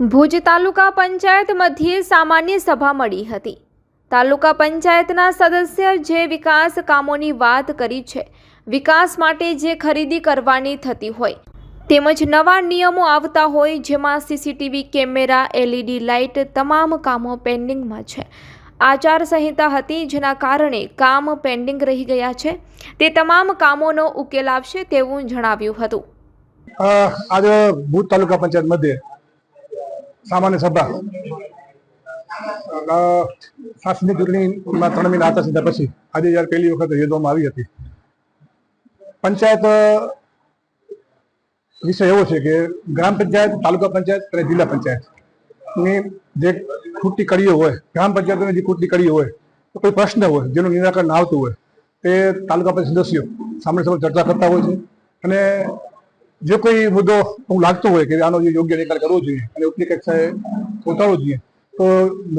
ભુજ તાલુકા પંચાયત મધ્યે સામાન્ય સભા મળી હતી. તાલુકા પંચાયતના સદસ્ય જે વિકાસ કામોની વાત કરી છે, વિકાસ માટે જે ખરીદી કરવાની થતી હોય, તેમજ નવા નિયમો આવતા હોય જેમાં સીસીટીવી કેમેરા, એલઈડી લાઇટ તમામ કામો પેન્ડિંગમાં છે. આચારસંહિતા હતી જેના કારણે કામ પેન્ડિંગ રહી ગયા છે, તે તમામ કામોનો ઉકેલ આવશે તેવું જણાવ્યું હતું. આજે ભુજ તાલુકા પંચાયત મધ્યે સામાન્ય સભા. શાસનની ચૂંટણીમાં ત્રણ મહિના હતા સીધા પછી. આજે જ્યારે પહેલી વખત યોજવામાં આવી હતી. પંચાયત વિષય એવો છે કે ગ્રામ પંચાયત, તાલુકા પંચાયત અને જિલ્લા પંચાયત. ની જે ખૂટતી કડીઓ હોય, ગ્રામ પંચાયતની જે ખૂટતી કડીઓ હોય, તો કોઈ પ્રશ્ન હોય, જેનું નિરાકરણ આવતું હોય, તે તાલુકા પંચાયત સદસ્યો સામે સામે ચર્ચા કરતા હોય છે. અને જે કોઈ મુદ્દો હું લાગતો હોય કે આનો જે યોગ્ય નિકાલ કરવો જોઈએ અને ઉપલી કક્ષાએ પહોંચાડવો જોઈએ, તો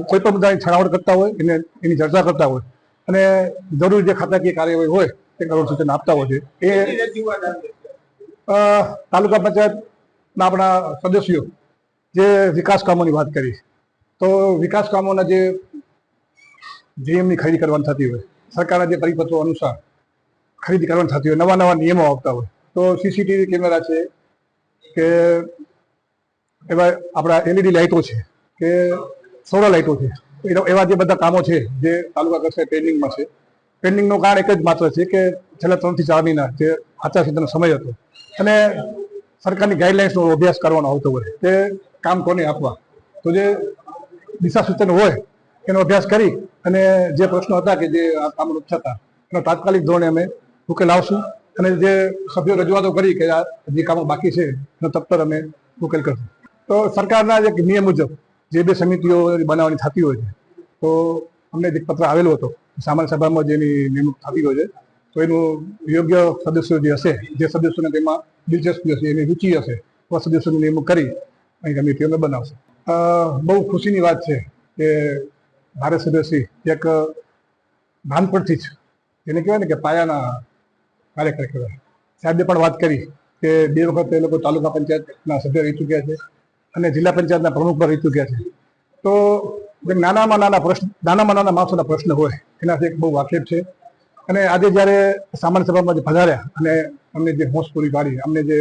કોઈ પણ મુદ્દાની છણાવટ કરતા હોય, એને એની ચર્ચા કરતા હોય અને જરૂરી જે ખાતાકીય કાર્યવાહી હોય તે કરોડ સૂચન આપતા હોય છે. એ તાલુકા પંચાયતના આપણા સદસ્યો જે વિકાસ કામોની વાત કરી, તો વિકાસ કામોના જે જીએમની ખરીદી કરવાની થતી હોય, સરકારના જે પરિપત્રો અનુસાર ખરીદી કરવાની થતી હોય નવા નવા નિયમો આવતા હોય તો સીસીટીવી કેમેરા છે કે એવા આપણા એલઈડી લાઇટો છે કે સોલર લાઇટો છે. એવા- જે બધા કામો છે જે તાલુકા કક્ષાએ પેન્ડિંગમાં છે. પેન્ડિંગનું કારણ એક જ માત્ર છે કે છેલ્લા ત્રણથી ચાર મહિના જે આચારસંહિતાનો સમય હતો. અને સરકારની ગાઈડલાઇન્સનો અભ્યાસ કરવાનો આવતો હોય તે કામ કોને આપવા? તો જે દિશા સૂચન હોય એનો અભ્યાસ કરી અને જે પ્રશ્નો હતા કે જે આ કામ થતા એનો તાત્કાલિક ધોરણે અમે ઉકેલ આવશું અને જે સભ્યો રજૂઆતો કરી કે આ જે કામો બાકી છે, એનો તત્પર અમે ઉકેલ કરશું. તો સરકારના જે નિયમ મુજબ જે બે સમિતિઓ બનાવવાની થતી હોય છે, તો અમને જે પત્ર આવેલો હતો, સામાન્ય સભામાં જેની નિમણૂક થતી હોય છે, તો એનું યોગ્ય સદસ્યો જે હશે, જે સદસ્યોને તેમાં દિલચસ્પી હશે, એની રુચિ હશે તો સદસ્યોની નિમણૂક કરી અહીં સમિતિઓ અમે બનાવશે. બહુ ખુશીની વાત છે કે ધારાસભ્યશ્રી એક નાનપણથી જ, એને કહેવાય ને કે પાયાના કાર્યકર કહેવાય સાહેબે પણ વાત કરી કે બે વખત એ લોકો તાલુકા પંચાયતના સભ્ય રહી ચૂક્યા છે અને જિલ્લા પંચાયતના પ્રમુખ પણ રહી ચૂક્યા છે. તો નાનામાં નાના પ્રશ્ન, નાનામાં નાના માણસોના પ્રશ્ન હોય, એનાથી એક બહુ વાકેફ છે. અને આજે જ્યારે સામાન્ય સભામાં જે પધાર્યા અને અમને જે હોશ પૂરી પાડી, અમને જે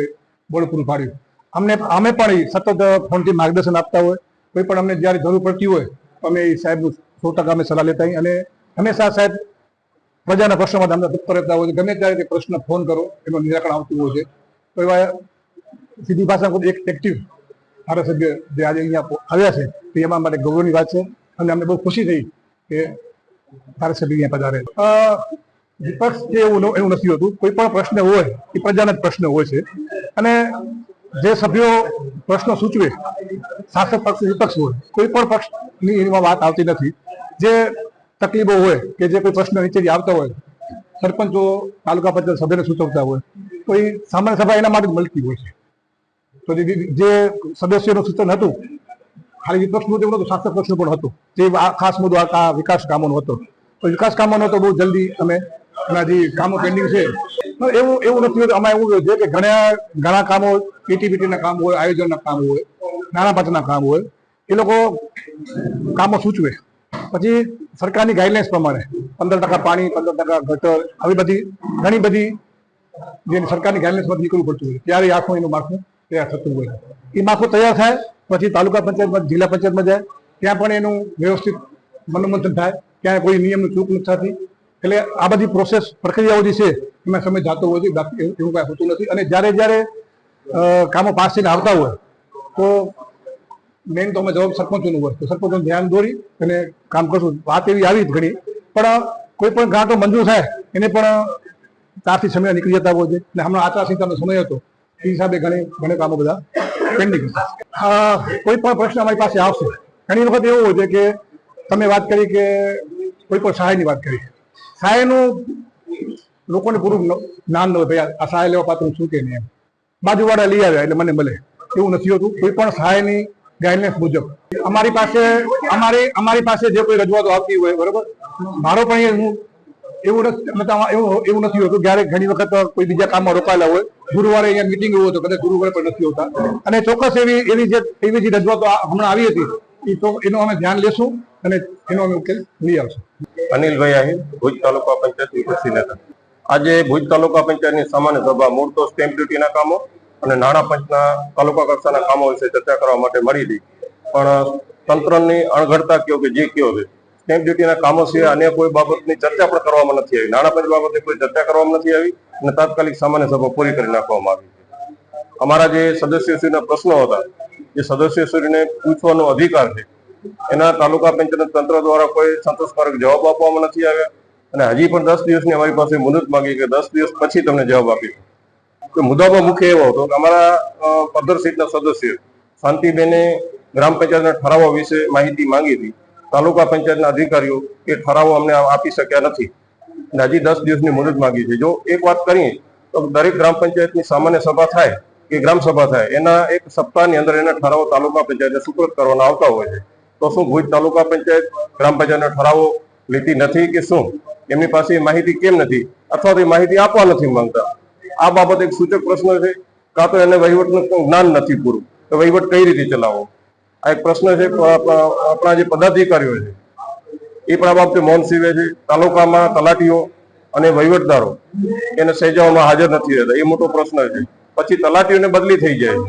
બોર્ડ પૂરું પાડ્યું, અમને, અમે પણ સતત ફોનથી માર્ગદર્શન આપતા હોય, કોઈ પણ અમને જ્યારે જરૂર પડતી હોય અમે સાહેબનું સો ટકા અમે સલાહ લેતા અને હંમેશા સાહેબ પ્રજાના પ્રશ્નોમાં તમને દુઃખ રહેતા હોય છે. ગમે ત્યારે પ્રશ્ન ફોન કરો એનું નિરાકરણ આવતું હોય છે. તો એવા સીધી ભાષામાં એક એક્ટિવ ધારાસભ્ય જે આજે અહીંયા આવ્યા છે, તે એમાં માટે ગૌરવની વાત છે અને અમને બહુ ખુશી થઈ કે ધારાસભ્ય અહીંયા પધારે વિપક્ષ જે એવું એવું નથી હોતું. કોઈ પણ પ્રશ્ન હોય, એ પ્રજાના જ પ્રશ્ન હોય છે. અને જે સભ્યો પ્રશ્નો સૂચવે, શાસક પક્ષ વિપક્ષ હોય, કોઈ પણ પક્ષની એમાં વાત આવતી નથી. જે તકલીફો હોય કે જે કોઈ પ્રશ્ન નીચેથી આવતા હોય, સરપંચો, તાલુકા પંચાયત સભ્યને સૂચવતા હોય, તો એ સામાન્ય સભા એના માટે મળતી હોય છે. તો જે સદસ્યોનું સૂચન હતું, ખાલી વિપક્ષ મુદ્દે નહોતું શાસક પક્ષનું પણ હતું, જે ખાસ મુદ્દો આ વિકાસ કામોનો હતો. તો વિકાસ કામોનો તો બહુ જલ્દી અમે એના જે કામો પેન્ડિંગ છે એવું એવું નથી હોતું, આમાં એવું છે કે ઘણા ઘણા કામો પીટીપીટીના કામ હોય, આયોજનના કામ હોય નાના પાટના કામ હોય, એ લોકો કામો સૂચવે. પછી સરકારની ગાઈડલાઇન્સ પ્રમાણે પંદર ટકા પાણી, પંદર ટકા ગટર, આવી બધી, ઘણી બધી જે સરકારની ગાઈડલાઇન્સમાંથી નીકળવું પડતું હોય. ત્યારે આખું એનું માળખું તૈયાર થતું હોય. એ માળખું તૈયાર થાય, પછી તાલુકા પંચાયતમાં, જિલ્લા પંચાયતમાં જાય, ત્યાં પણ એનું વ્યવસ્થિત મનોમંથન થાય ત્યાં કોઈ નિયમનું ચૂક નથી થતી. એટલે આ બધી પ્રોસેસ પ્રક્રિયાઓ જે છે, એમાં સમય જાતો હોય છે એવું કાંઈ હોતું નથી. અને જ્યારે જ્યારે કામો પાસ થઈને આવતા હોય, તો મેઇન તો અમે જવાબ સરપંચોનું હોય તો સરપંચોનું ધ્યાન દોરી અને કામ કરશું. વાત એવી આવી જ ઘણી. પણ કોઈ પણ ગ્રાન્ટો મંજૂર થાય, એને પણ ચારથી સમય નીકળી જતા હોય છે. અને હમણાં આચારસંહિતાનો સમય હતો. એ હિસાબે ઘણી, ઘણા કામો બધા પેન્ડિંગ કોઈ પણ પ્રશ્ન અમારી પાસે આવશે. ઘણી વખત એવું હોય છે કે તમે વાત કરી કે કોઈ પણ સહાયની વાત કરી. સહાયનું લોકોને પૂરું જ્ઞાન ન હોય, ભાઈ, આ સહાય લેવા પાત્ર શું કે નહીં એમ. બાજુવાળા લઈ આવ્યા એટલે મને મળે. એવું નથી હોતું. કોઈ પણ સહાયની ગાઈડલાઇન્સ મુજબ. અમારી પાસે, અમારી અમારી પાસે જે કોઈ રજૂઆતો આવતી હોય, બરોબર? મારો પણ હું, એવું એવું એવું નથી હોતું. ક્યારેક ઘણી વખત કોઈ બીજા કામમાં રોકાયેલા હોય. ગુરુવારે અહીંયા મિટિંગ હોય તો કદાચ ગુરુવારે પણ નથી હોતા. અને ચોક્કસ એવી એવી જે એવી જે રજૂઆતો હમણાં આવી હતી એ તો, એનું અમે ધ્યાન લેશું અને એનો અમે ઉકેલ લઈ આવશું. અનિલભાઈ આહિર ભુજ તાલુકા પંચાયત વિપક્ષી નેતા આજે ભુજ તાલુકા પંચાયતની સામાન્ય સભા મૂળ તો સ્ટેમ્પ ડ્યુટીના કામો અને નાણાં પંચના તાલુકા કક્ષાના કામો વિશે ચર્ચા કરવા માટે મળી હતી પણ તંત્રની અણઘડતા કયો કે જે કયો છે સ્ટેમ્પ ડ્યુટીના કામો સિવાય અને કોઈ બાબતની ચર્ચા પણ કરવામાં નથી આવી. નાણાં પંચ બાબતે કોઈ ચર્ચા કરવામાં નથી આવી અને તાત્કાલિક સામાન્ય સભા પૂરી કરી નાખવામાં આવી અમારા જે સદસ્યશ્રીના પ્રશ્નો હતા, જે સદસ્યશ્રીને પૂછવાનો અધિકાર છે, એના તાલુકા પંચાયત તંત્ર દ્વારા કોઈ સંતોષકારક જવાબ આપવામાં નથી આવ્યા. અને હજી પણ દસ દિવસની અમારી પાસે મુદત માંગી કે દસ દિવસ પછી તમને જવાબ આપીશું. તો મુદ્દામાં મુખ્ય એવો હતો કે અમારા પંદર સીટના સદસ્ય શાંતિબેને ગ્રામ પંચાયતના ઠરાવો વિશે માહિતી માંગી હતી. તાલુકા પંચાયતના અધિકારીઓ એ ઠરાવો અમને આપી શક્યા નથી. અને હજી દસ દિવસની મુદત માંગી છે. જો એક વાત કરીએ, તો દરેક ગ્રામ પંચાયતની સામાન્ય સભા થાય કે ગ્રામ સભા થાય, એના એક સપ્તાહની અંદર એના ઠરાવો તાલુકા પંચાયતને સુપ્રત કરવાના આવતા હોય છે. તો શું ભુજ તાલુકા પંચાયત ગ્રામ પંચાયતના ઠરાવો લીધી નથી કે શું? એમની પાસે માહિતી કેમ નથી? અથવા તો એ માહિતી આપવા નથી માંગતા? આ બાબત એક સૂચક પ્રશ્ન છે. કાં તો એને વહીવટનું જ્ઞાન નથી પૂરું. તો વહીવટ કઈ રીતે ચલાવવો આ એક પ્રશ્ન છે. આપણા જે પદાધિકારીઓ છે, એ પણ આ બાબતે મૌન સીવે છે. તાલુકામાં તલાટીઓ અને વહીવટદારો એને સહેજાઓમાં હાજર નથી રહેતા. એ મોટો પ્રશ્ન છે. પછી તલાટીઓને બદલી થઈ જાય.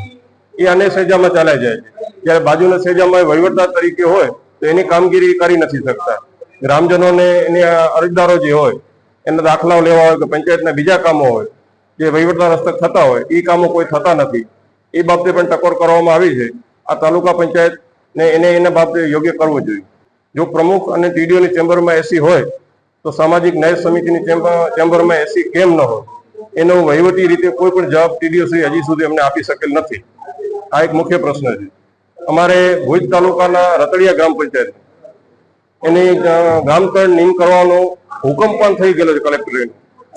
એ આને સહેજામાં ચાલ્યા જાય જ્યારે બાજુના સહેજામાં વહીવટદાર તરીકે હોય, તો એની કામગીરી કરી નથી શકતા. ગ્રામજનોને, એની અરજદારો જે હોય, એના દાખલાઓ લેવા હોય કે પંચાયતના બીજા કામો હોય જે વહીવટના રસ્તે થતા હોય એ કામો કોઈ થતા નથી. એ બાબતે પણ ટકોર કરવામાં આવી છે. આ તાલુકા પંચાયત ને એને એના બાબતે યોગ્ય કરવું જોઈએ. જો પ્રમુખ અને ટીડીઓની ચેમ્બરમાં એસી હોય તો સામાજિક ન્યાય સમિતિની ચેમ્બર ચેમ્બરમાં એસી કેમ ન હોય? એનો વહીવટી રીતે કોઈ પણ જવાબ ટીડીઓ શ્રી હજી સુધી અમને આપી શકેલ નથી. આ એક મુખ્ય પ્રશ્ન છે. અમારે ભુજ તાલુકાના રતડિયા ગ્રામ પંચાયત એની અ, ગ્રામકરણ કરવાનો હુકમ પણ થઈ ગયેલો છે કલેક્ટરે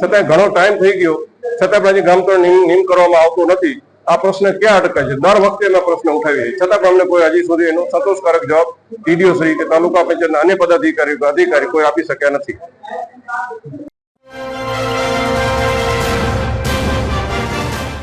છતાં ઘણો ટાઈમ થઈ ગયો. છતાં પણ હજી ગ્રામકરણ નિમ કરવામાં આવતું નથી. આ પ્રશ્ન ક્યાં અટકાય છે? દર વખતે અમે પ્રશ્ન ઉઠાવીએ છતાં પણ અમને કોઈ હજી સુધી એનો સંતોષકારક જવાબ ટીડીઓ શ્રી કે તાલુકા પંચાયતના અન્ય પદાધિકારી અધિકારી કોઈ આપી શક્યા નથી.